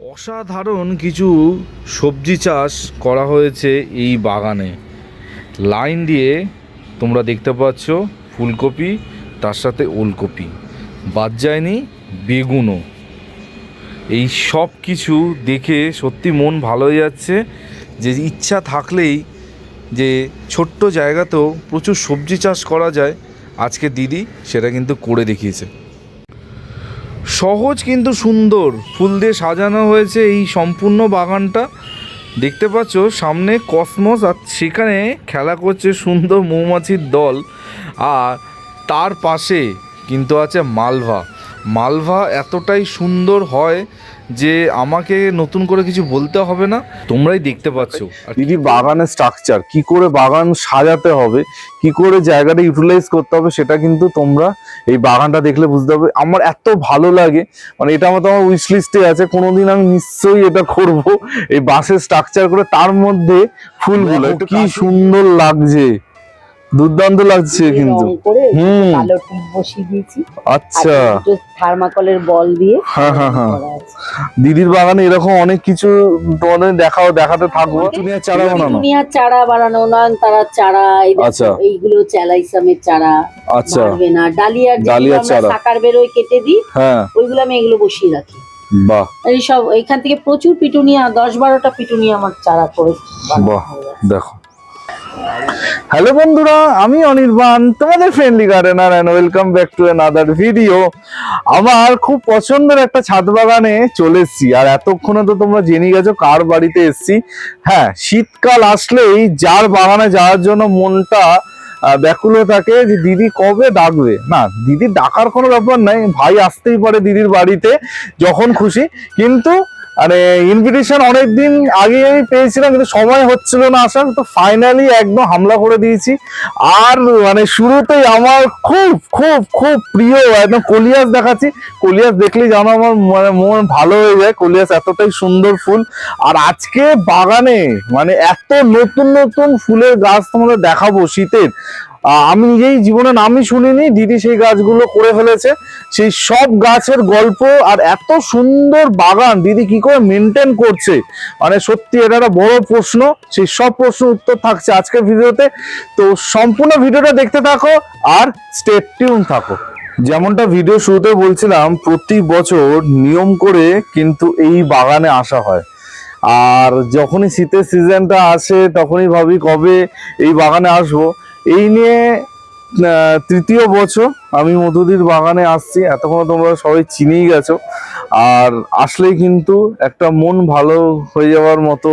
অসাধারণ কিছু সবজি চাষ করা হয়েছে এই বাগানে। লাইন দিয়ে তোমরা দেখতে পাচ্ছ ফুলকপি, তার সাথে ওলকপি। বাদ যায়নি বেগুনও। এই সব কিছু দেখে সত্যি মন ভালো হয়ে যাচ্ছে যে ইচ্ছা থাকলেই যে ছোট্ট জায়গাতেও প্রচুর সবজি চাষ করা যায়। আজকে দিদি সেটা কিন্তু করে দেখিয়েছে। সহজ কিন্তু সুন্দর। ফুল দিয়ে সাজানো হয়েছে এই সম্পূর্ণ বাগানটা। দেখতে পাচ্ছ, সামনে কসমস আর সেখানে খেলা করছে সুন্দর মৌমাছির দল। আর তার পাশে কিন্তু আছে মালভা। মালভা এতটাই সুন্দর হয় যে আমাকে নতুন করে কিছু বলতে হবে না। তোমরাই দেখতে পাচ্ছ। আর দিদি বাগানের স্ট্রাকচার কি করে বাগান সাজাতে হবে কি করে জায়গাটা ইউটিলাইজ করতে হবে সেটা কিন্তু তোমরা এই বাগানটা দেখলে বুঝতে হবে। আমার এত ভালো লাগে মানে এটা আমার তো আমার উইশ লিস্টে আছে কোনোদিন আমি নিশ্চয়ই এটা করব এই বাঁশের স্ট্রাকচার করে তার মধ্যে ফুলগুলো একটু কি সুন্দর লাগছে। দুর্দান্ত লাগছে কিন্তু। করে হুম। কালো টিপ বসিয়ে দিয়েছি। আচ্ছা। থার্মাকলের বল দিয়ে হ্যাঁ, হ্যাঁ, হ্যাঁ। দিদির বাগানে এরকম অনেক কিছু তোমাদের দেখাও দেখাতে থাকব। দুনিয়ার চারা বানানো। দুনিয়ার চারা বানানো নয়নতারার চারা আচ্ছা। এইগুলো চালাইসামের চারা আচ্ছা। না। ডালিয়ার ডালিয়ার চারা। সাকার বেরোয় কেটে দিই হ্যাঁ। ওইগুলো আমি এগুলো বসিয়ে রাখি। বাহ। এই সব এখান থেকে প্রচুর পিটুনিয়া দশ বারোটা পিটুনিয়া আমার চারা করে বাহ দেখো। হ্যালো বন্ধুরা, আমি অনির্বাণ, তোমাদের friendly gardener and welcome back to another video আমার খুব পছন্দের একটা ছাদ বাগানে চলে এসেছি। আর এতক্ষণে তো তোমরা জেনে গেছো কার বাড়িতে এসেছি। হ্যাঁ শীতকাল আসলেই যার বাগানে যাওয়ার জন্য মনটা ব্যাকুল হয়ে থাকে যে দিদি কবে ডাকবে। না, দিদি ডাকার কোনো ব্যাপার নাই, ভাই আসতেই পারে দিদির বাড়িতে যখন খুশি। কিন্তু মানে ইনভিটেশন অনেকদিন আগে আমি পেয়েছিলাম, কিন্তু সময় হচ্ছিল না আসার, তো ফাইনালি একদম হামলা করে দিয়েছি। আর মানে শুরুতেই আমার খুব খুব খুব প্রিয় একদম কলিয়াস দেখাচ্ছি। কলিয়াস দেখলেই জানো আমার মানে মন ভালো হয়ে যায়। কলিয়াস এতটাই সুন্দর ফুল। আর আজকে বাগানে মানে এত নতুন নতুন ফুলের গাছ তোমাদের দেখাবো শীতের। আমি নিজেই জীবনে নামই শুনিনি, দিদি সেই গাছগুলো করে ফেলেছে। সেই সব গাছের গল্প আর এত সুন্দর বাগান, দিদি কি করে মেনটেন করছে? মানে সত্যি এটা একটা বড় প্রশ্ন, সেই সব প্রশ্ন উত্তর থাকছে আজকের ভিডিওতে। তো সম্পূর্ণ ভিডিওটা দেখতে থাকো আর স্টেট টিউন থাকো। যেমনটা ভিডিও শুরুতে বলছিলাম, প্রতি বছর নিয়ম করে কিন্তু এই বাগানে আসা হয়। আর যখনই শীতের সিজনটা আসে, তখনই ভাবি কবে এই বাগানে আসব। এই নিয়ে তৃতীয় বছর আমি মধুদির বাগানে আসছি। এতক্ষণ তোমরা সবাই চিনেই গেছো। আর আসলেই কিন্তু একটা মন ভালো হয়ে যাওয়ার মতো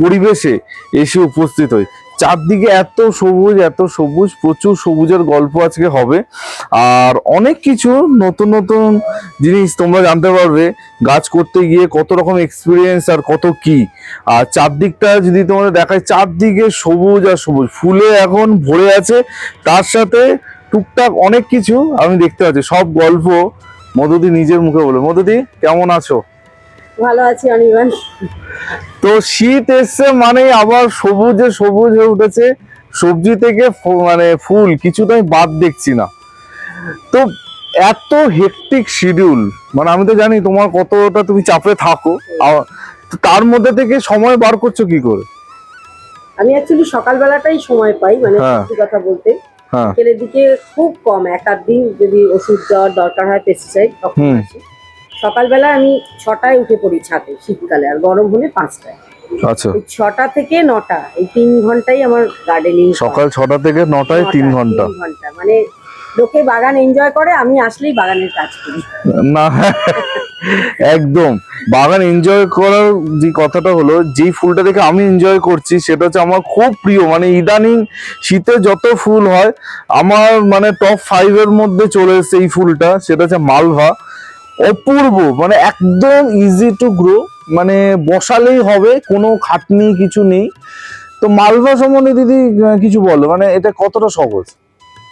পরিবেশে এসে উপস্থিত হই। চারদিকে এত সবুজ এত সবুজ, প্রচুর সবুজের গল্প আজকে হবে। আর অনেক কিছু নতুন নতুন জিনিস তোমরা জানতে পারবে। গাছ করতে গিয়ে কত রকম এক্সপিরিয়েন্স আর কত কি। আর চারদিকটা যদি তোমাদের দেখায়, চারদিকে সবুজ আর সবুজ। ফুলে এখন ভরে আছে, তার সাথে টুকটাক অনেক কিছু আমি দেখতে পাচ্ছি। সব গল্প মধুদি নিজের মুখে বলে। মধুদি কেমন আছো? ভালো আছি অনির্বাণ। তো শীত এসছে মানে আবার সবুজে সবুজ হয়ে উঠেছে। সবজি থেকে মানে ফুল কিছু তো আমি বাদ দেখছি না। তো এত হেকটিক শিডিউল মানে আমি তো জানি তোমার কতটা তুমি চাপে থাকো। তার মধ্যে থেকে সময় বার করছ কি করে? আমি অ্যাকচুয়ালি সকালবেলাটাই সময় পাই মানে হ্যাঁ। সত্যি কথা বলতে। হ্যাঁ। বিকেলের দিকে খুব কম এক আধ দিন যদি ওষুধ দেওয়ার দরকার হয় পেস্টিসাইড তখন আসি। সকালবেলা আমি ছটায় উঠে পড়ি ছাদে শীতকালে আর গরম হলে পাঁচটায়। আচ্ছা। ছটা থেকে নটা এই তিন ঘন্টাই আমার গার্ডেনিং সকাল ছটা থেকে নটায় তিন ঘণ্টা। ঘণ্টা মানে লোকে বাগান এনজয় করে আমি আসলেই বাগানের কাজ করি। না একদম। বাগান এনজয় করার যে কথাটা হলো যে ফুলটা দেখে আমি এনজয় করছি সেটা হচ্ছে আমার খুব প্রিয়। মানে ইদানিং শীতে যত ফুল হয় আমার মানে টপ ফাইভ এর মধ্যে চলে এসেছে এই ফুলটা সেটা হচ্ছে মালভা। অপূর্ব মানে একদম ইজি টু গ্রো মানে বসালেই হবে কোনো খাটনি কিছু নেই। তো মালভা সম্বন্ধে দিদি কিছু বলো মানে এটা কতটা সহজ?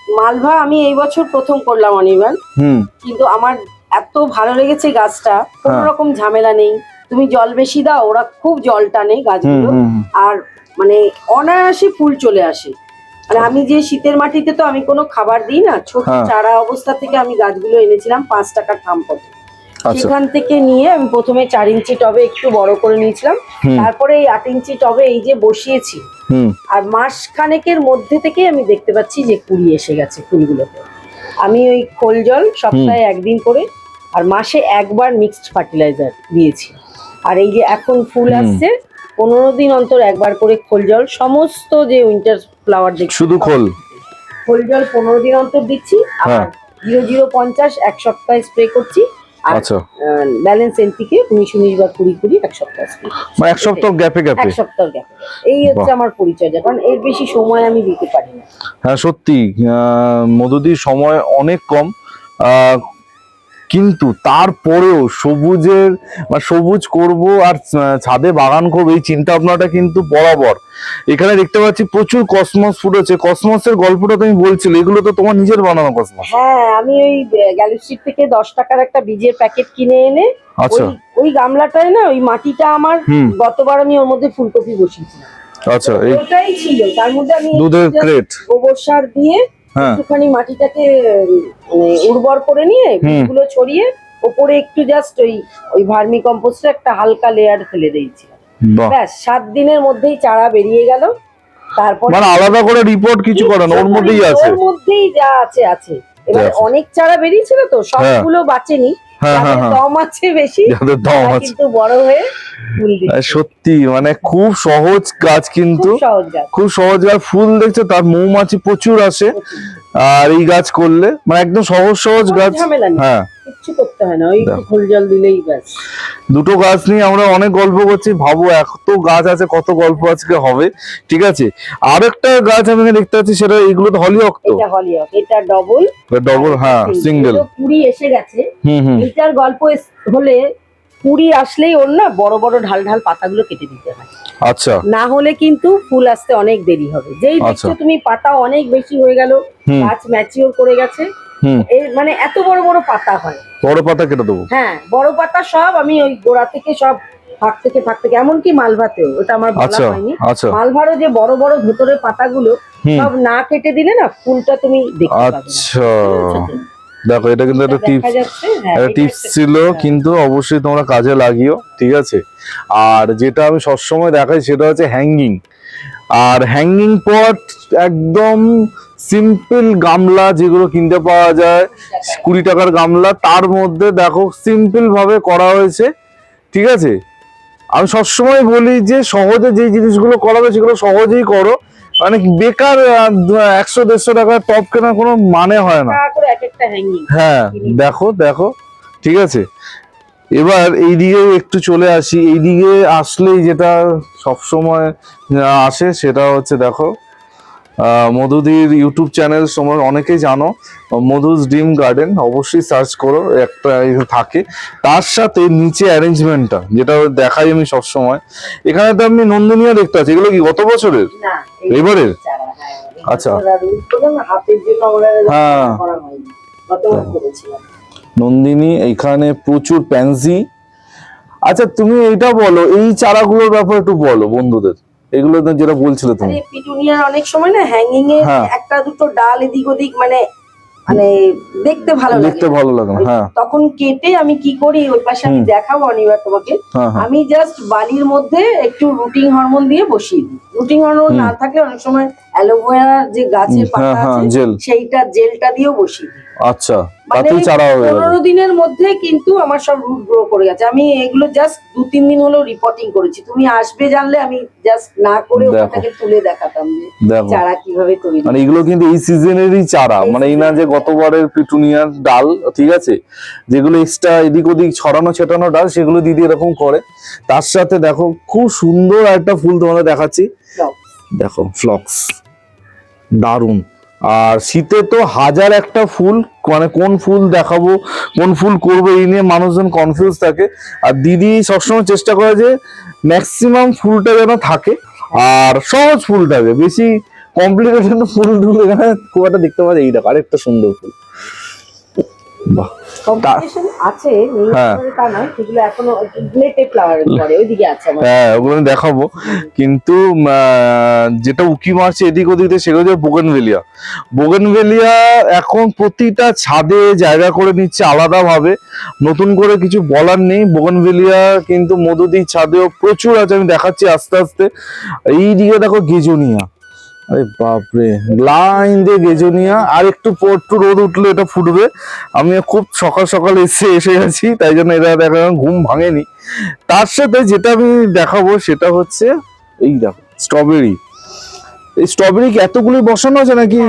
মালভা আমি এই বছর প্রথম করলাম অনির্বাণ। হুম। কিন্তু আমার এত ভালো লেগেছে গাছটা কোনো হ্যাঁ। রকম ঝামেলা নেই। তুমি জল বেশি দাও ওরা খুব জল টানে গাছগুলো। আর মানে অনায়াসে ফুল চলে আসে। মানে আমি যে শীতের মাটিতে তো আমি কোনো খাবার দিই না ছোট হ্যাঁ। চারা অবস্থা থেকে আমি গাছগুলো এনেছিলাম পাঁচ টাকার থাম পথে আচ্ছা সেখান থেকে নিয়ে আমি প্রথমে চার ইঞ্চি টবে একটু বড় করে নিয়েছিলাম। তারপরে এই আট ইঞ্চি টবে এই যে বসিয়েছি আর মাস খানেকের মধ্যে থেকে আমি দেখতে পাচ্ছি যে কুড়ি এসে গেছে ফুলগুলোতে আমি ওই খোল জল সপ্তাহে একদিন করে আর মাসে একবার মিক্সড ফার্টিলাইজার দিয়েছি। আর এই যে এখন ফুল আসছে পনেরো দিন অন্তর একবার করে খোল জল সমস্ত যে উইন্টার ফ্লাওয়ার দেখছি শুধু খোল? খোল জল পনেরো দিন অন্তর দিচ্ছি আর হ্যাঁ। জিরো জিরো পঞ্চাশ এক সপ্তাহে স্প্রে করছি আর আচ্ছা। ব্যালেন্স এনপিকে উনিশ উনিশ বা কুড়ি কুড়ি এক সপ্তাহ মানে এক সপ্তাহ গ্যাপে গ্যাপে এক সপ্তাহ গ্যাপ এই হচ্ছে। আমার পরিচর্যা কারণ এর বেশি সময় আমি দিতে পারি না। হ্যাঁ সত্যি আহ, মধুদির সময় অনেক কম। আহ, কিন্তু তারপরেও সবুজের বা সবুজ করব আর ছাদে বাগান করব এই চিন্তা ভাবনাটা কিন্তু বরাবর। এখানে দেখতে পাচ্ছি প্রচুর কসমস ফুটেছে। কসমসের গল্পটা তুমি বলছিলে এগুলো তো তোমার নিজের বানানো কসমস। হ্যাঁ আমি ওই গ্যালি থেকে দশ টাকার একটা বীজের প্যাকেট কিনে এনে আচ্ছা। ওই গামলাটায় না ওই মাটিটা আমার গতবার আমি ওর মধ্যে ফুলকপি বসিয়েছিলাম। আচ্ছা এই ওটাই ছিল। তার মধ্যে আমি দুধের ক্রেট গোবর সার দিয়ে একটুখানি মাটিটাকে মানে উর্বর করে নিয়ে বীজগুলো ছড়িয়ে ওপরে একটু জাস্ট ওই ওই ভার্মি কম্পোস্টের একটা হালকা লেয়ার ফেলে দিয়েছি ব্যাস সাত দিনের মধ্যেই চারা বেরিয়ে গেল। তারপর মানে আলাদা করে রিপোর্ট কিছু করে না ওর মধ্যেই আছে। ওর মধ্যেই যা আছে আছে। এবার অনেক চারা বেরিয়েছিল তো সবগুলো বাঁচেনি। হ্যাঁ হ্যাঁ হ্যাঁ। দম আছে বেশি দম আছে। কিন্তু বড় হয়ে ফুল দিচ্ছে। আহ, সত্যি মানে খুব সহজ কাজ কিন্তু। খুব সহজ গাছ আর ফুল দেখছে তার মৌমাছি প্রচুর আসে। আর এই গাছ করলে মানে একদম সহজ সহজ গাছ। হ্যাঁ। কিচ্ছু করতে হয় না ওই। ফুল জল দিলেই ব্যাস। দুটো গাছ নিয়ে আমরা অনেক গল্প করছি ভাবো এত গাছ আছে কত গল্প আজকে হবে ঠিক আছে? আর একটা গাছ আমি দেখতে পাচ্ছি সেটা এগুলো তো হলিওক তো এটা হলিওক এটা ডবল। ডবল হ্যাঁ সিঙ্গেল কুড়ি এসে গেছে। হুম হুম। এইটার গল্প হলে কুড়ি আসলেই ওর না বড় বড় ঢাল ঢাল পাতাগুলো কেটে দিতে হয়। আচ্ছা। না হলে কিন্তু ফুল আসতে অনেক দেরি হবে। যেই আচ্ছা। দেখছ তুমি পাতা অনেক বেশি হয়ে গেল গাছ ম্যাচিওর করে গেছে এর মানে এত বড় বড় পাতা হয়। বড় পাতা কেটে দেবো? হ্যাঁ বড় পাতা সব আমি ওই গোড়া থেকে সব ফাঁক থেকে ফাঁক থেকে এমনকি মালভাতেও ওটা আমার বলা আচ্ছা হয়নি। আচ্ছা। মালভারও যে বড় বড় ভেতরের পাতাগুলো সব না কেটে দিলে না ফুলটা তুমি দেখতে পাবে আচ্ছা। দেখো এটা কিন্তু একটা টিপস হ্যাঁ, একটা টিপস ছিল হ্যাঁ। কিন্তু অবশ্যই তোমরা কাজে লাগিও ঠিক আছে? আর যেটা আমি সবসময় দেখাই সেটা হচ্ছে হ্যাঙ্গিং আর হ্যাঙ্গিং পট একদম সিম্পল গামলা যেগুলো কিনতে পাওয়া যায় কুড়ি টাকার গামলা তার মধ্যে দেখো সিম্পল ভাবে করা হয়েছে ঠিক আছে? আমি সবসময় বলি যে সহজে যে জিনিসগুলো করাবে সেগুলো সহজেই করো মানে বেকার একশো দেড়শো টাকার টপ কেনার কোনো মানে হয় না। হ্যাঁ দেখো দেখো ঠিক আছে? এবার এই এইদিকে একটু চলে আসি এইদিকে আসলেই যেটা সব সময় আসে সেটা হচ্ছে দেখো মধুদির ইউটিউব চ্যানেল সময় অনেকেই জানো মধুস ড্রিম গার্ডেন অবশ্যই সার্চ করো একটা থাকে। তার সাথে নিচে অ্যারেঞ্জমেন্টটা যেটা দেখাই আমি সব সময় এখানে তো আপনি নন্দিনীও দেখতে পাচ্ছি। এগুলো কি গত বছরের? এবারের? হ্যাঁ, এবার আচ্ছা। হ্যাঁ। নন্দিনী এখানে প্রচুর প্যান্সি আচ্ছা তুমি এইটা বলো এই চারাগুলোর ব্যাপারে একটু বলো বন্ধুদের। এগুলো তো যেটা বলছিলে তুমি। পিটুনিয়ার অনেক সময় না হ্যাঙ্গিং এ। একটা দুটো ডাল এদিক ওদিক মানে মানে দেখতে ভালো লাগে। দেখতে ভালো লাগে না হ্যাঁ। তখন কেটে আমি কি করি ওই পাশে আমি দেখাবো অনিবার তোমাকে। হ্যাঁ হ্যাঁ। আমি জাস্ট বালির মধ্যে একটু রুটিং হরমোন দিয়ে বসিয়ে দিই। রুটিং হরমোন না থাকলে অনেক সময় অ্যালোভেরার যে গাছের হ্যাঁ পাতা আছে সেইটা জেলটা দিয়েও বসিয়ে দিই। আচ্ছা মানে তাতেই চারা হয়ে গেল। পনেরো দিনের মধ্যে কিন্তু আমার সব রুট গ্রো করে গেছে। আমি এগুলো জাস্ট দু তিন দিন হলো রিপোর্টিং করেছি। তুমি আসবে জানলে আমি জাস্ট না করে ওটাকে তুলে দেখাতাম যে চারা কীভাবে তৈরি মানে এগুলো কিন্তু এই সিজনেরই চারা। মানে এই না যে গতবারের পিটুনিয়ার ডাল ঠিক আছে? যেগুলো এক্সট্রা এদিক ওদিক ছড়ানো ছেটানো ডাল সেগুলো দিদি এরকম করে। তার সাথে দেখো খুব সুন্দর একটা ফুল তোমাদের দেখাচ্ছি। দেখো ফ্লক্স দারুণ। আর শীতে তো হাজার একটা ফুল মানে কোন ফুল দেখাবো, কোন ফুল করব এই নিয়ে মানুষজন কনফিউজ থাকে। আর দিদি সবসময় চেষ্টা করে যে ম্যাক্সিমাম ফুলটা যেন থাকে, আর সহজ ফুল থাকে বেশি কমপ্লিকেশন ফুল টুল খুব একটা দেখতে পাওয়া যায় এই দেখো আরেকটা সুন্দর ফুল। কম্পিটিশন আছে হ্যাঁ। তা নয় সেগুলো এখনও প্লেটে ফ্লাওয়ার করে ওইদিকে আছে হ্যাঁ ওগুলো আমি দেখাবো। কিন্তু যেটা উকি মারছে এদিক ওদিক দিয়ে সেগুলো হচ্ছে বোগেনভেলিয়া বোগেনভেলিয়া এখন প্রতিটা ছাদে জায়গা করে নিচ্ছে আলাদা ভাবে নতুন করে কিছু বলার নেই। বোগেনভেলিয়া কিন্তু মধুদির ছাদেও প্রচুর আছে আমি দেখাচ্ছি আস্তে আস্তে। এই দিকে দেখো গেজুনিয়া। আরে বাপরে। লাইন দিয়ে গেজুনিয়া আর একটু পর একটু রোদ উঠলে এটা ফুটবে। আমি খুব সকাল সকাল এসে এসে গেছি তাই জন্য এটা দেখা ঘুম ভাঙেনি। তার সাথে যেটা আমি দেখাবো সেটা হচ্ছে এই দেখো স্ট্রবেরি এই স্ট্রবেরি কি এতগুলি বসানো আছে নাকি?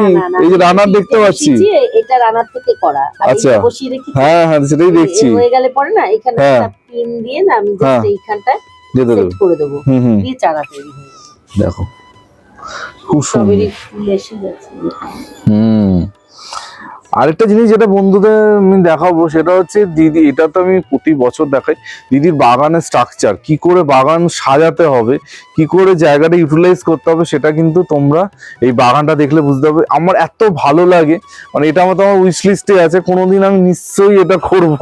এই যে রানার দেখতে পাচ্ছি। এটা রানার থেকে করা। আচ্ছা। বসিয়ে রেখেছি। হ্যাঁ হ্যাঁ সেটাই দেখছি। হয়ে গেলে পরে না এখানে হ্যাঁ। একটা পিন দিয়ে না আমি হ্যাঁ। জাস্ট এইখানটায় সেট দেবো। করে দিয়ে চারা তৈরি হয়ে দেখো। খুব স্ট্রবেরি সুন্দর ফুল হুম। আরেকটা জিনিস যেটা বন্ধুদের আমি দেখাবো, সেটা হচ্ছে দিদি, এটা তো আমি প্রতি বছর দেখাই। দিদির বাগানের স্ট্রাকচার কি করে বাগান সাজাতে হবে, কি করে জায়গাটা ইউটিলাইজ করতে হবে, সেটা কিন্তু তোমরা এই বাগানটা দেখলে বুঝতে হবে আমার এত ভালো লাগে মানে এটা আমার তোমার উইশ লিস্টে আছে, কোনোদিন আমি নিশ্চয়ই এটা করব।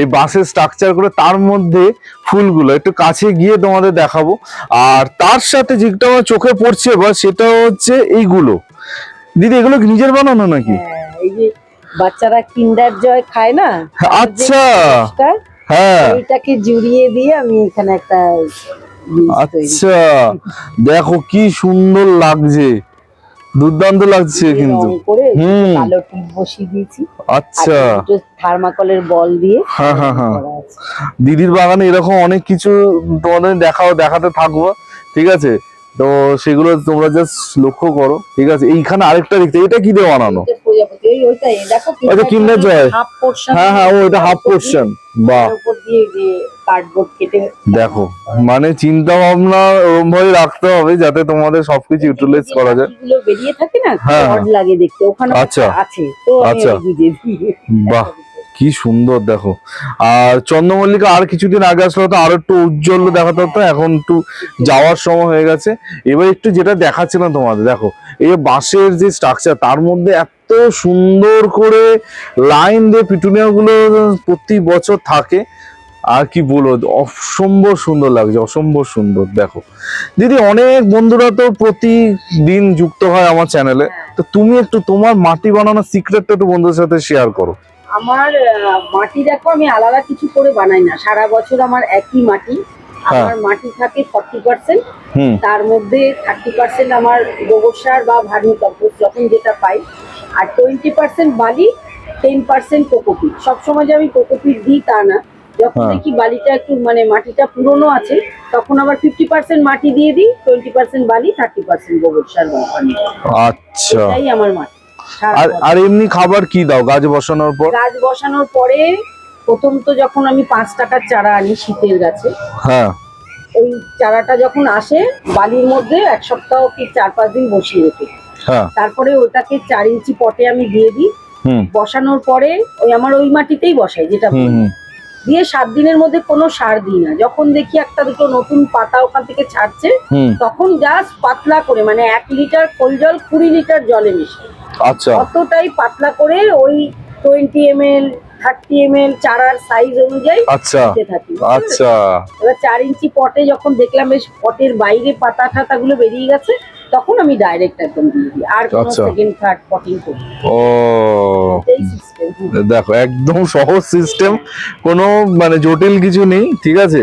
এই বাঁশের স্ট্রাকচার করে তার মধ্যে ফুলগুলো, একটু কাছে গিয়ে তোমাদের দেখাবো। আর তার সাথে যেটা আমার চোখে পড়ছে এবার, সেটা হচ্ছে এইগুলো। দিদি, এগুলো নিজের বানানো নাকি? হ্যাঁ এই যে বাচ্চারা কিন্ডার জয় খায় না? আচ্ছা। হ্যাঁ। এইটাকে জুড়িয়ে দিয়ে আমি এখানে একটা আচ্ছা। দেখো কি সুন্দর লাগছে। দুর্দান্ত লাগছে কিন্তু। হুম। কালো টিপ বসিয়ে দিয়েছি। আচ্ছা। থার্মাকলের বল দিয়ে হ্যাঁ, হ্যাঁ, হ্যাঁ। দিদির বাগানে এরকম অনেক কিছু তোমাদের দেখাও দেখাতে থাকব। ঠিক আছে? তো সেগুলো তোমরা জাস্ট লক্ষ্য করো। ঠিক আছে? এইখানে আরেকটা দেখতে। এটা কি দিয়ে বানানো এটা ওই ওইটাই দেখো ওইটা Joy। হাফ পোর্শন হ্যাঁ হ্যাঁ ও এটা হাফ পোর্শন বাহ। উপর দিয়ে যে কার্ডবোর্ড কেটে দেখো মানে চিন্তা ভাবনা ওরম ভাবে রাখতে হবে যাতে তোমাদের সবকিছু ইউটিলাইজ করা যায়। গুলো বেরিয়ে থাকে না হ্যাঁ, অড লাগে দেখতে ওখানে আচ্ছা। আছে তো আচ্ছা। বাহ কি সুন্দর দেখো। আর চন্দ্রমল্লিকা আর কিছুদিন আগে আসলে তো আরও একটু উজ্জ্বল দেখাতে হতো এখন একটু যাওয়ার সময় হয়ে গেছে। এবার একটু যেটা দেখাচ্ছিলাম তোমাদের দেখো এই বাঁশের যে স্ট্রাকচার তার মধ্যে এত সুন্দর করে লাইন দিয়ে পিটুনিয়া গুলো প্রতি বছর থাকে। আর কি বলব অসম্ভব সুন্দর লাগছে অসম্ভব সুন্দর দেখো। দিদি অনেক বন্ধুরা তো প্রতিদিন যুক্ত হয় আমার চ্যানেলে তো তুমি একটু তোমার মাটি বানানোর সিক্রেটটা একটু বন্ধুদের সাথে শেয়ার করো। আমার মাটি দেখো আমি আলাদা কিছু করে বানাই না। সারা বছর আমার একই মাটি। আমার মাটি থাকে ফর্টি পার্সেন্ট তার মধ্যে থার্টি পার্সেন্ট আমার গোবর সার বা ভার্মি কম্পোস্ট যখন যেটা পাই। আর টোয়েন্টি পার্সেন্ট বালি টেন পার্সেন্ট কোকোপিট। সবসময় যে আমি কোকোপিট দিই তা না। যখন হ্যাঁ। দেখি বালিটা একটু মানে মাটিটা পুরনো আছে তখন আবার ফিফটি পার্সেন্ট মাটি দিয়ে দিই টোয়েন্টি পার্সেন্ট বালি থার্টি পার্সেন্ট গোবর সার আচ্ছা। এটাই আমার মাটি। আর এমনি খাবার কি দাও গাছ বসানোর পর? গাছ বসানোর পরে প্রথম তো যখন আমি পাঁচ টাকার চারা আনি শীতের গাছে হ্যাঁ। ওই চারাটা যখন আসে বালির মধ্যে এক সপ্তাহ কি চার পাঁচ দিন বসিয়ে রেখে। হ্যাঁ। তারপরে ওটাকে চার ইঞ্চি পটে আমি দিয়ে দিই। বসানোর পরে ওই আমার ওই মাটিতেই বসাই যেটা দিয়ে সাত দিনের মধ্যে কোনো সার দিই না। যখন দেখি একটা দুটো নতুন পাতা ওখান থেকে ছাড়ছে তখন জাস্ট পাতলা করে মানে এক লিটার কোল জল কুড়ি লিটার জলে মিশে আচ্ছা। অতটাই পাতলা করে ওই twenty M L thirty M L চারার সাইজ অনুযায়ী আচ্ছা থাকি আচ্ছা। এবার চার ইঞ্চি পটে যখন দেখলাম বেশ পটের বাইরে পাতা ঠাতা গুলো বেরিয়ে গেছে তখন আমি ডাইরেক্ট একদম দিয়ে দিই আর কোনো। সেকেন্ড থার্ড পটিং করি ও। দেখো একদম সহজ সিস্টেম কোনো মানে জটিল কিছু নেই ঠিক আছে?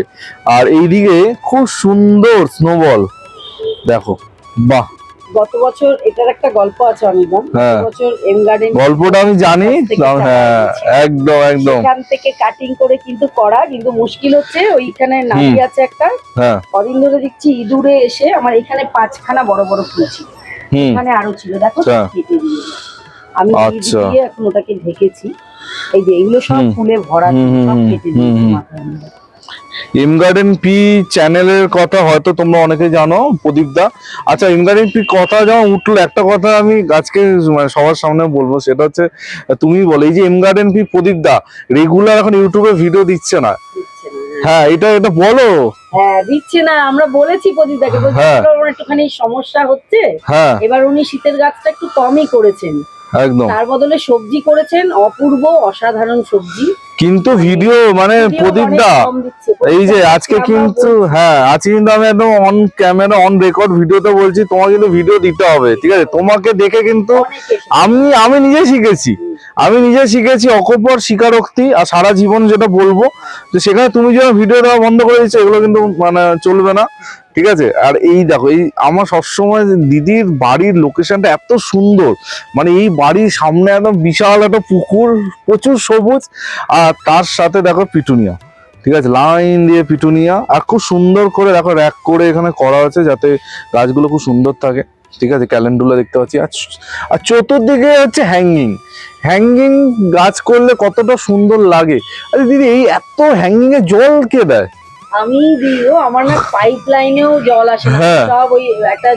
আর এইদিকে খুব সুন্দর স্নোবল দেখো বাহ! গত বছর এটার একটা গল্প আছে অনির্বাণ। হ্যাঁ। গত বছর এম গার্ডেন গল্পটা আমি জানি হ্যাঁ একদম একদম। সেখান থেকে কাটিং করে কিন্তু করা কিন্তু মুশকিল হচ্ছে ওইখানে নাভি আছে একটা। হ্যাঁ। কদিন ধরে দেখছি ইঁদুরে এসে আমার এখানে পাঁচখানা বড় বড় ফুল ছিল। এখানে আরও ছিল। দেখো আচ্ছা। কেটে দিয়ে আমি দিয়ে আচ্ছা। এখন ওটাকে ঢেকেছি। এই যে এগুলো সব ফুলে ভরা সব কেটে দিয়েছি মাথায়। এম গার্ডেন পি চ্যানেলের কথা হয়তো তোমরা অনেকে জানো প্রদীপ দা। আচ্ছা এম গার্ডেন পি কথা যখন উঠল একটা কথা আমি আজকে মানে সবার সামনে বলব সেটা হচ্ছে তুমি বলে এই যে এম গার্ডেন পি প্রদীপ দা রেগুলার এখন ইউটিউবে ভিডিও দিচ্ছে না। হ্যাঁ। এটা এটা বলো। হ্যাঁ দিচ্ছে না আমরা বলেছি প্রদীপদাকে হ্যাঁ। একটুখানি সমস্যা হচ্ছে। হ্যাঁ। এবার উনি শীতের গাছটা একটু কমই করেছেন। একদম। তার বদলে সবজি করেছেন অপূর্ব অসাধারণ সবজি। কিন্তু ভিডিও মানে প্রদীপ অনেক কম দিচ্ছে। এই যে আজকে কিন্তু হ্যাঁ আজকে কিন্তু আমি একদম অন ক্যামেরা অন রেকর্ড ভিডিওতে বলছি তোমাকে কিন্তু ভিডিও দিতে হবে ঠিক আছে? তোমাকে দেখে কিন্তু আমি আমি নিজে শিখেছি। আমি নিজে শিখেছি অকপর স্বীকারোক্তি আর সারা জীবন যেটা বলব, যে সেখানে তুমি যেন ভিডিও দেওয়া বন্ধ করে দিচ্ছ এগুলো কিন্তু মানে চলবে না, ঠিক আছে? আর এই দেখো, এই আমার সবসময় দিদির বাড়ির লোকেশনটা এত সুন্দর মানে এই বাড়ির সামনে একদম বিশাল একটা পুকুর, প্রচুর সবুজ, আর তার সাথে দেখো পিটুনিয়া, ঠিক আছে? লাইন দিয়ে পিটুনিয়া, আর খুব সুন্দর করে দেখো র্যাক করে এখানে করা আছে যাতে গাছগুলো খুব সুন্দর থাকে, ঠিক আছে? ক্যালেন্ডুলা দেখতে পাচ্ছি। আর চতুর্দিকে হচ্ছে হ্যাঙ্গিং হ্যাঙ্গিং গাছ করলে কতটা সুন্দর লাগে আরে দিদি এই এত হ্যাঙ্গিং এ জল কে দেয় আমি দিও আমার না পাইপ লাইনেও জল আসে না। হ্যাঁ। সব ওই একটা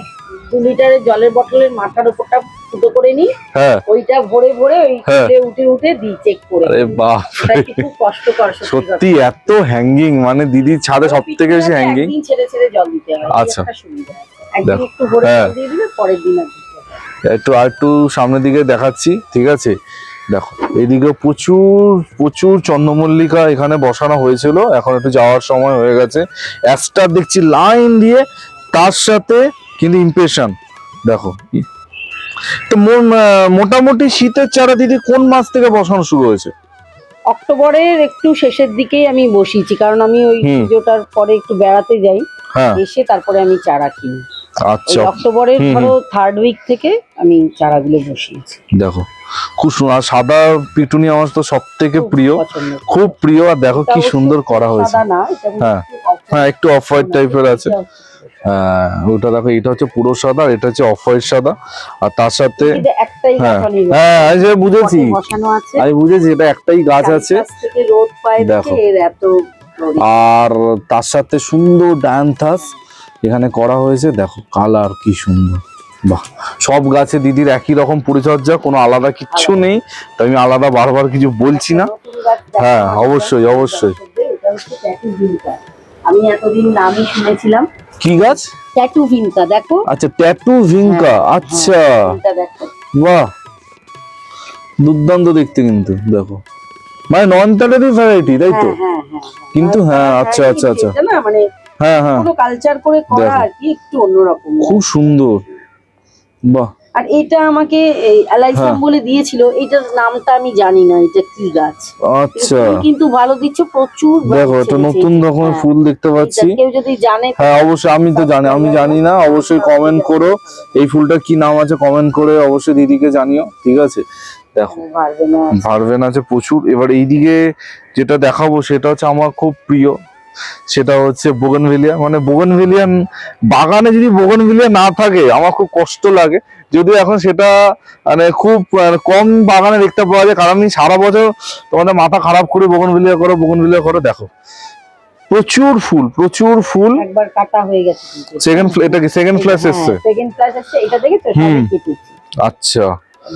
দু লিটারের জলের বোতলের মাথার উপরটা ফুটো করে নিই হ্যাঁ ওইটা ভরে ভরে ওই হ্যাঁ। উঠে উঠে দি চেক করে আরে বাহ খুব কষ্টকর সত্যি সত্যি এত হ্যাঙ্গিং মানে দিদির ছাদে সব থেকে বেশি হ্যাঙ্গিং ছেড়ে ছেড়ে জল দিতে হয় আচ্ছা। একদিন একটু ভরে। দিয়ে দিলে পরের দিন আর না। একটু আর একটু সামনের দিকে দেখাচ্ছি ঠিক আছে? দেখো এদিকে প্রচুর প্রচুর চন্দ্রমল্লিকা এখানে বসানো হয়েছিল এখন একটু যাওয়ার সময় হয়ে গেছে। অ্যাস্টার দেখছি লাইন দিয়ে তার সাথে কিন্তু ইমপ্রেশন দেখো। তো মোটামুটি শীতের চারা দিদি কোন মাস থেকে বসানো শুরু হয়েছে? অক্টোবরের একটু শেষের দিকেই আমি বসিয়েছি কারণ আমি ওই পুজোটার পরে একটু বেড়াতে যাই হ্যাঁ। এসে তারপরে আমি চারা কিনি। আচ্ছা। অক্টোবরের ধরো থার্ড উইক থেকে আমি চারাগুলো বসিয়েছি। দেখো খুব সুন্দর আর সাদা পিটুনি আমার তো সব থেকে প্রিয়। খুব প্রিয় আর দেখো কি সুন্দর করা হয়েছে। হ্যাঁ। হ্যাঁ একটু অফ হোয়াইট টাইপের আছে। হ্যাঁ ওটা দেখো এটা হচ্ছে পুরো সাদা আর এটা হচ্ছে অফ হোয়াইট সাদা আর তার সাথে হ্যাঁ। হ্যাঁ আমি যে বুঝেছি। আমি বুঝেছি এটা একটাই গাছ আছে। দেখো। আর তার সাথে সুন্দর ডায়ান্থাস এখানে করা হয়েছে দেখো কালার কি সুন্দর। বাহ সব গাছে দিদির একই রকম পরিচর্যা কোনো আলাদা কিচ্ছু নেই। তো আমি আলাদা বারবার কিছু বলছি না। হ্যাঁ, অবশ্যই, অবশ্যই। ভিনকা আমি এতদিন নামই শুনেছিলাম। কি গাছ? ট্যাটু ভিনকা দেখো। আচ্ছা ট্যাটু ভিঙ্কা হ্যাঁ, আচ্ছা। এটা বাহ দুর্দান্ত দেখতে কিন্তু দেখো। মানে নন ট্যালেরই ভ্যারাইটি তাই তো? হ্যাঁ, হ্যাঁ, হ্যাঁ, হ্যাঁ। কিন্তু হ্যাঁ, আচ্ছা, আচ্ছা, আচ্ছা। মানে হ্যাঁ হ্যাঁ। পুরো কালচার করে করা আর কি একটু অন্যরকম। খুব সুন্দর। বাহ। আর এটা আমাকে এই অ্যালাইসাম। বলে দিয়েছিল এটার নামটা আমি জানি না এটা কি গাছ? আচ্ছা। কিন্তু ভালো দিচ্ছ প্রচুর দেখো এটা নতুন রকমের হ্যাঁ। ফুল দেখতে পাচ্ছি। কেউ যদি জানে হ্যাঁ অবশ্যই আমি তো জানি আমি জানি না অবশ্যই কমেন্ট করো। এই ফুলটার কি নাম আছে কমেন্ট করে অবশ্যই দিদিকে জানিও ঠিক আছে? দেখো ভারভেন আছে প্রচুর। এবার এইদিকে যেটা দেখাবো সেটা হচ্ছে আমার খুব প্রিয় সেটা হচ্ছে বোগনভেলিয়া। মানে বোগনভেলিয়া বাগানে যদি বোগনভেলিয়া না থাকে আমার খুব কষ্ট লাগে। যদিও এখন সেটা মানে খুব কম বাগানে দেখতে পাওয়া যায় কারণ আমি সারা বছর তোমাদের মাথা খারাপ করে বোগনভেলিয়া করো বোগনভেলিয়া করো দেখো। প্রচুর ফুল প্রচুর ফুল। একবার কাটা হয়ে গেছে সেকেন্ড এটা কি সেকেন্ড ফ্ল্যাশ এসছে? সেকেন্ড এটা আচ্ছা।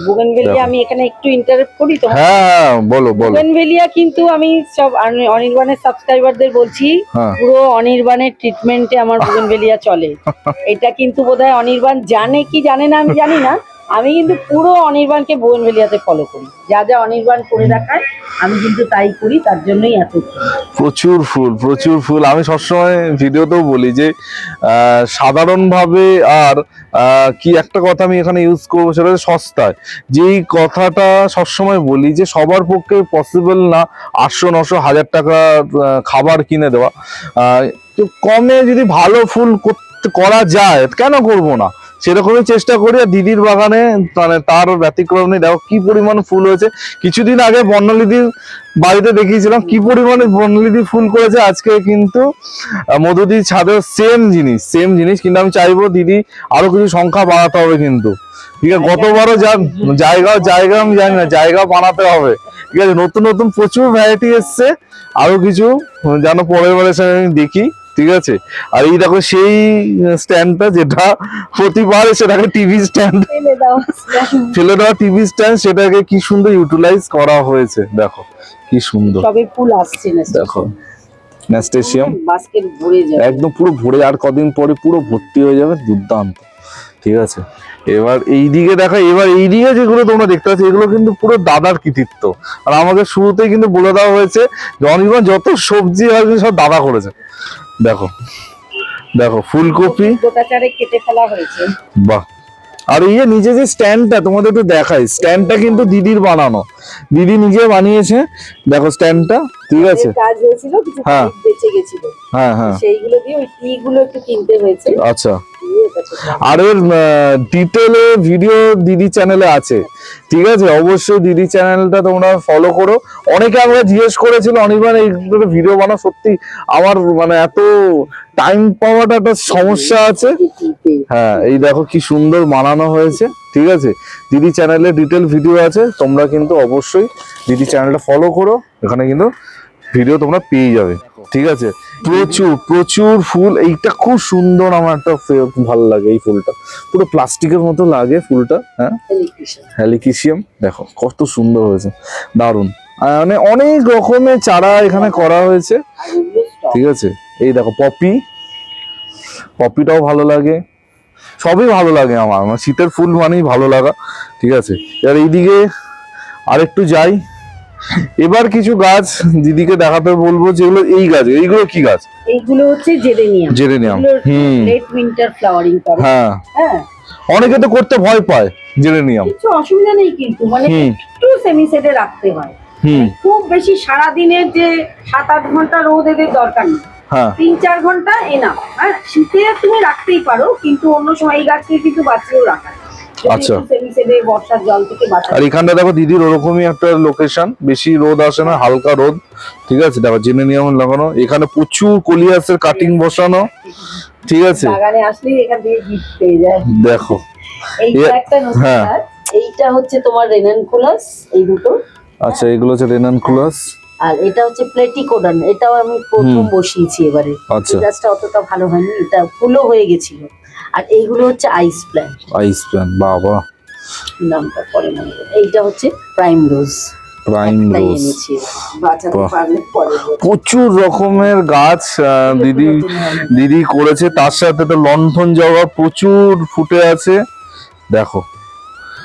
বুগেনভেলিয়া। আমি এখানে একটু ইন্টারেক্ট করি তো হ্যাঁ বলো বলো। বুগেনভেলিয়া কিন্তু আমি সব অনির্বাণের সাবস্ক্রাইবারদের বলছি হ্যাঁ। পুরো অনির্বাণের ট্রিটমেন্টে আমার বুগেনভেলিয়া চলে। এটা কিন্তু বোধহয় অনির্বাণ জানে কি জানে না আমি জানি না। আমি কিন্তু পুরো অনির্বাণকে বুগেনভেলিয়াতে ফলো করি। যা যা অনির্বাণ করে দেখায়, আমি কিন্তু তাই করি, তার জন্যই এত প্রচুর ফুল প্রচুর ফুল। আমি সবসময় ভিডিওতেও বলি যে সাধারণভাবে আর কি একটা কথা আমি এখানে ইউজ করব সেটা সস্তায়। যেই কথাটা সবসময় বলি যে, সবার পক্ষে পসিবল না আটশো, নশো, হাজার টাকা খাবার কিনে দেওয়া। তো কমে যদি ভালো ফুল করা যায়, কেন করব না? সেরকমই চেষ্টা করি আর দিদির বাগানে মানে তার ব্যতিক্রম নেই। দেখো কি পরিমাণ ফুল হয়েছে। কিছুদিন আগে বর্ণালীদির বাড়িতে দেখিয়েছিলাম কি পরিমাণে বনলিদি ফুল করেছে। আজকে কিন্তু মধুদির ছাদের সেম জিনিস সেম জিনিস। কিন্তু আমি চাইব দিদি আরও কিছু সংখ্যা বাড়াতে হবে কিন্তু। ঠিক আছে, গতবারও যা জায়গা জায়গা আমি জানি না, জায়গা বানাতে হবে। ঠিক আছে, নতুন নতুন প্রচুর ভ্যারাইটি এসছে। আরও কিছু, যেন পরের সঙ্গে আমি দেখি। ঠিক আছে? আর এই দেখো সেই স্ট্যান্ডটা যেটা প্রতিবার সেটাকে টিভি স্ট্যান্ড ফেলে দেওয়া টিভি স্ট্যান্ড সেটাকে কি সুন্দর ইউটিলাইজ করা হয়েছে। দেখো কি সুন্দর। সবে ফুল আসছে না। দেখো ন্যাস্টেশিয়াম বাস্কেট ভরে যাবে। একদম পুরো ভরে আর কদিন পরে পুরো ভর্তি হয়ে যাবে দুর্দান্ত। ঠিক আছে? এবার এই দিকে দেখা এবার এই দিকে যেগুলো তোমরা দেখতে পাচ্ছ এগুলো কিন্তু পুরো দাদার কৃতিত্ব। আর আমাকে শুরুতেই কিন্তু বলে দেওয়া হয়েছে অনির্বাণ যত সবজি আসবে সব দাদা করেছে। দেখো। দেখো ফুলকপি। গোটাচারে কেটে ফেলা হয়েছে। বাহ। আর এই যে নিচে যে স্ট্যান্ডটা তোমাদের একটু দেখাই। স্ট্যান্ডটা কিন্তু দিদির বানানো। দিদি নিজে বানিয়েছে। দেখো স্ট্যান্ডটা ঠিক আছে? কাজ হয়েছিল কিছু হ্যাঁ। বেঁচে গেছিল। হ্যাঁ হ্যাঁ। সেইগুলো দিয়ে ওই টি গুলো একটু কিনতে হয়েছে। আচ্ছা। আর ওর ডিটেলে ভিডিও দিদি চ্যানেলে আছে। ঠিক আছে? অবশ্যই দিদি চ্যানেলটা তোমরা ফলো করো। অনেকে আমরা জিজ্ঞেস করেছিল অনির্বাণ এই ভিডিও বানাও, সত্যি আমার মানে এত টাইম পাওয়াটা একটা সমস্যা আছে। হ্যাঁ এই দেখো কি সুন্দর বানানো হয়েছে। ঠিক আছে? দিদি চ্যানেলে ডিটেল ভিডিও আছে, তোমরা কিন্তু অবশ্যই দিদি চ্যানেলটা ফলো করো। এখানে কিন্তু ভিডিও তোমরা পেয়ে যাবে। ঠিক আছে? প্রচুর প্রচুর ফুল। এইটা খুব সুন্দর আমার একটা ভালো লাগে এই ফুলটা। পুরো প্লাস্টিকের মতো লাগে ফুলটা হ্যাঁ। হ্যালিকিসিয়াম দেখো কত সুন্দর হয়েছে। দারুণ। মানে অনেক রকমের চারা এখানে করা হয়েছে। ঠিক আছে? এই দেখো পপি। পপিটাও ভালো লাগে। সবই ভালো লাগে আমার। আমার শীতের ফুল মানেই ভালো লাগা। ঠিক আছে? এবার এইদিকে আরেকটু যাই। এবার কিছু গাছ দিদিকে দেখাতে বলব যেগুলো এই গাছ এইগুলো কি গাছ? এইগুলো হচ্ছে জেরেনিয়াম। জেরেনিয়াম হুম। লেট উইন্টার ফ্লাওয়ারিং করে। হ্যাঁ। হ্যাঁ। অনেকে তো করতে ভয় পায় জেরেনিয়াম। কিছু অসুবিধা নেই কিন্তু মানে একটু সেমি সেটে রাখতে হয়। হুম। খুব বেশি সারা দিনের যে সাত আট ঘণ্টা রোদ এদের দরকার নেই। হ্যাঁ। তিন চার ঘণ্টা এনা হ্যাঁ শীতে তুমি রাখতেই পারো কিন্তু অন্য সময় এই গাছকে কিন্তু বাঁচিয়েও রাখা আচ্ছা। বর্ষার জল থেকে আর এখানটা দেখো দিদির ওরকমই একটা লোকেশন বেশি রোদ আসে না হালকা রোদ। ঠিক আছে? দেখো জেনে জেনেনিয়াম লাগানো। এখানে প্রচুর কলিয়াসের কাটিং বসানো। ঠিক আছে? বাগানে আসলেই এখান থেকে গিফট পেয়ে যায়। দেখো। এইটা একটা হ্যাঁ। এইটা হচ্ছে তোমার রেনানকুলাস এই দুটো। আচ্ছা এগুলো হচ্ছে রেনানকুলাস। আর এটা হচ্ছে প্লেটিকোডান। এটাও আমি প্রথম বসিয়েছি এবারে। আচ্ছা। গাছটা অতটা ভালো হয়নি এটা ফুলও হয়ে গেছিল। আর এইগুলো হচ্ছে আইস প্ল্যান্ট আইস প্ল্যান্ট বাবা। নামটা পরে মনে এইটা হচ্ছে প্রাইম রোজ প্রাইম রোজ। প্রচুর রকমের গাছ দিদি দিদি করেছে। তার সাথে তো লণ্ঠন জবা প্রচুর ফুটে আছে। দেখো।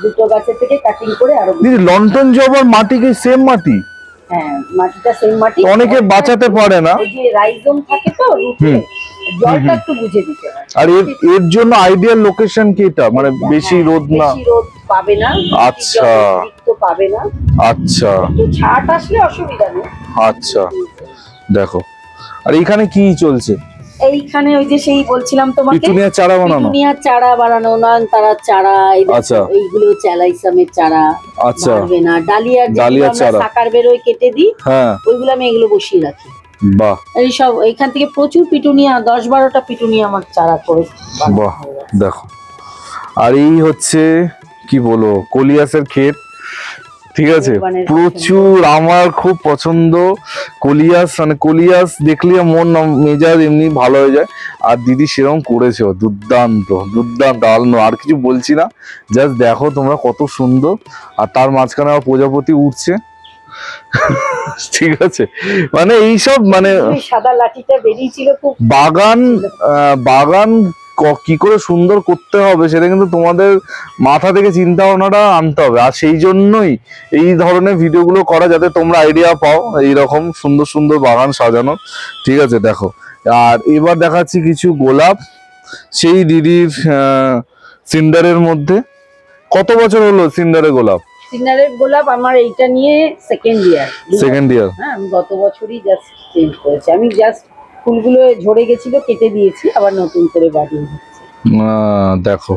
দুটো গাছের থেকে কাটিং করে আরও দিদি লণ্ঠন জবার মাটি কি সেম মাটি? হ্যাঁ মাটিটা সেম মাটি। অনেকে বাঁচাতে পারে না। যে রাইজোম থাকে তো রুটে। জলটা একটু বুঝে দিতে হয়। আর এর এর জন্য আইডিয়াল লোকেশন কি এটা? মানে বেশি রোদ না? বেশি রোদ পাবে না আচ্ছা। তো পাবে না। আচ্ছা। ছাট আসলে অসুবিধা নেই। আচ্ছা। দেখো। আর এইখানে কি চলছে? এইখানে ওই যে সেই বলছিলাম তোমাকে পিটুনিয়ার চারা বানানো? পিটুনিয়ার চারা বানানো নয়নতারার চারা আচ্ছা। এইগুলো চ্যালাইসামের চারা আচ্ছা। না। ডালিয়ার ডালিয়ার চারা। সাকার বেরোয় কেটে দিই হ্যাঁ। ওইগুলো আমি এগুলো বসিয়ে রাখি। বাহ। এই সব এখান থেকে প্রচুর পিটুনিয়া দশ বারোটা পিটুনিয়া আমার চারা করে বাহ দেখো। আর এই হচ্ছে কি বলব কলিয়াসের ক্ষেত ঠিক আছে? প্রচুর আমার খুব পছন্দ কলিয়াস মানে কলিয়াস দেখলে মন মেজাজ এমনি ভালো হয়ে যায়। আর দিদি সেরকম করেছ দুর্দান্ত দুর্দান্ত। আলনো আর কিছু বলছি না জাস্ট দেখো তোমরা কত সুন্দর। আর তার মাঝখানে আবার প্রজাপতি উঠছে। ঠিক আছে। মানে এইসব মানে সাদা লাঠিটা বেরিয়েছিল খুব বাগান বাগান ক- করে সুন্দর করতে হবে সেটা কিন্তু তোমাদের মাথা থেকে চিন্তা ভাবনাটা আনতে হবে। আর সেই জন্যই এই ধরনের ভিডিওগুলো করা যাতে তোমরা আইডিয়া পাও এইরকম সুন্দর সুন্দর বাগান সাজানো ঠিক আছে দেখো। আর এবার দেখাচ্ছি কিছু গোলাপ। সেই দিদির সিন্ডারের মধ্যে। কত বছর হলো সিন্ডারে গোলাপ? সিনারের গোলাপ আমার এইটা নিয়ে সেকেন্ড ইয়ার সেকেন্ড ইয়ার হ্যাঁ আমি গত বছরই জাস্ট চেঞ্জ করেছি। আমি জাস্ট ফুলগুলো ঝরে গেছিল কেটে দিয়েছি আবার নতুন করে বাড়িয়ে দিচ্ছি। দেখো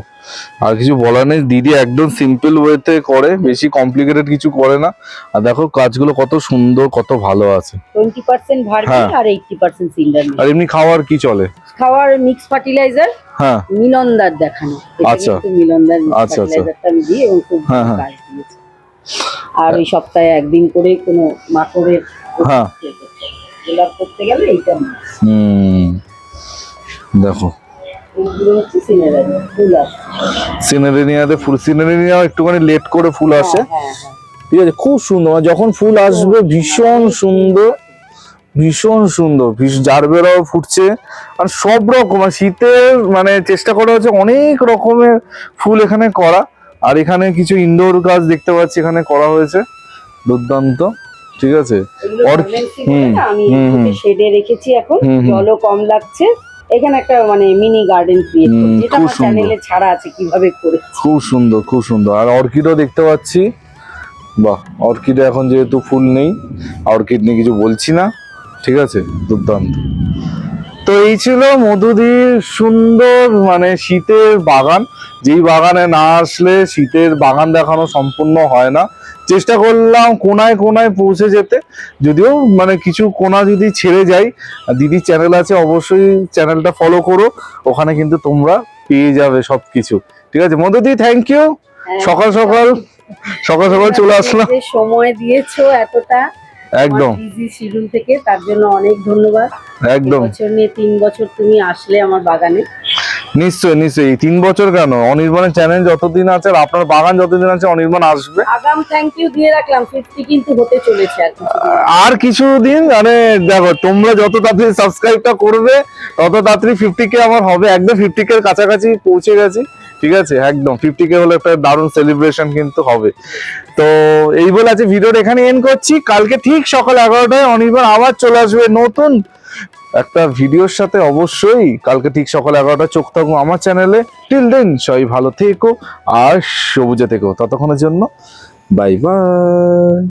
আর কিছু বলার নেই। দিদি একদম সিম্পল ওয়েতে করে বেশি কমপ্লিকেটেড কিছু করে না। আর দেখো কাজগুলো কত সুন্দর কত ভালো আছে। টোয়েন্টি পার্সেন্ট ভার্মি হ্যাঁ। আর এইটটি পার্সেন্ট সিন্ডার আর এমনি খাওয়ার কি চলে? খাওয়ার মিক্স ফার্টিলাইজার হ্যাঁ। মিলনদার দেখানো। আচ্ছা। মিলনদার আচ্ছা, আচ্ছা। আমি দিই এবং খুব হ্যাঁ, হ্যাঁ। আর ওই সপ্তাহে একদিন করে কোনো মাকড়ের হ্যাঁ। গোলাপ করতে গেলে এইটা হুম। দেখো। আসে সিনারেনিয়াতে ফুল সিনারেনিয়া একটুখানি লেট করে ফুল আসে। হ্যাঁ, হ্যাঁ, হ্যাঁ। ঠিক আছে খুব সুন্দর মানে যখন ফুল আসবে ভীষণ সুন্দর ভীষণ সুন্দর জারবেরাও ফুটছে। আর সব রকম শীতের মানে চেষ্টা করা হচ্ছে অনেক রকমের ফুল এখানে করা। আর এখানে কিছু ইনডোর গাছ দেখতে পাচ্ছি এখানে করা হয়েছে। দুর্দান্ত ঠিক আছে? আমি। শেডে রেখেছি এখন। জলও কম লাগছে। এখানে একটা মানে মিনি গার্ডেন ক্রিয়েট যেটা আমার। চ্যানেলে ছাড়া আছে কীভাবে করে খুব সুন্দর খুব সুন্দর। আর অর্কিডও দেখতে পাচ্ছি। বাহ অর্কিডে এখন যেহেতু ফুল নেই অর্কিড নিয়ে কিছু বলছি না ঠিক আছে? দুর্দান্ত। তো এই ছিল মধুদির সুন্দর মানে শীতের বাগান। যেই বাগানে না আসলে শীতের বাগান দেখানো সম্পূর্ণ হয় না। চেষ্টা করলাম কোনায় কোনায় পৌঁছে যেতে। যদিও মানে কিছু কোনা যদি ছেড়ে যাই আর দিদির চ্যানেল আছে অবশ্যই চ্যানেলটা ফলো করো। ওখানে কিন্তু তোমরা পেয়ে যাবে সব কিছু ঠিক আছে? মধুদি থ্যাংক ইউ সকাল সকাল সকাল সকাল চলে আসলাম। সময় দিয়েছ এতটা। একদম। বিজি শিডিউল থেকে তার জন্য অনেক ধন্যবাদ। একদম। বছর নিয়ে তিন বছর তুমি আসলে আমার বাগানে। নিশ্চয়ই নিশ্চয়ই। তিন বছর কেন? অনির্বাণের চ্যানেল যতদিন আছে আর আপনার বাগান যতদিন আছে অনির্বাণ আসবে। আগাম থ্যাংক ইউ দিয়ে রাখলাম ফিফটি কিন্তু হতে চলেছে আর কিছুদিন। মানে দেখো তোমরা যত তাড়াতাড়ি সাবস্ক্রাইবটা করবে তত তাড়াতাড়ি ফিফটি কে আমার হবে। একদম ফিফটি কে কাছাকাছি পৌঁছে গেছি। ঠিক আছে? একদম ফিফটি কে হলে একটা দারুণ সেলিব্রেশন কিন্তু হবে। তো এই বলে আছে ভিডিওটা এখানে এন্ড করছি। কালকে ঠিক সকাল এগারোটায় অনির্বাণ আবার চলে আসবে নতুন একটা ভিডিওর সাথে অবশ্যই। কালকে ঠিক সকাল এগারোটা চোখ থাকব আমার চ্যানেলে টিল দেন সবাই ভালো থেকো আর সবুজে থেকো। ততক্ষণের জন্য বাই বাই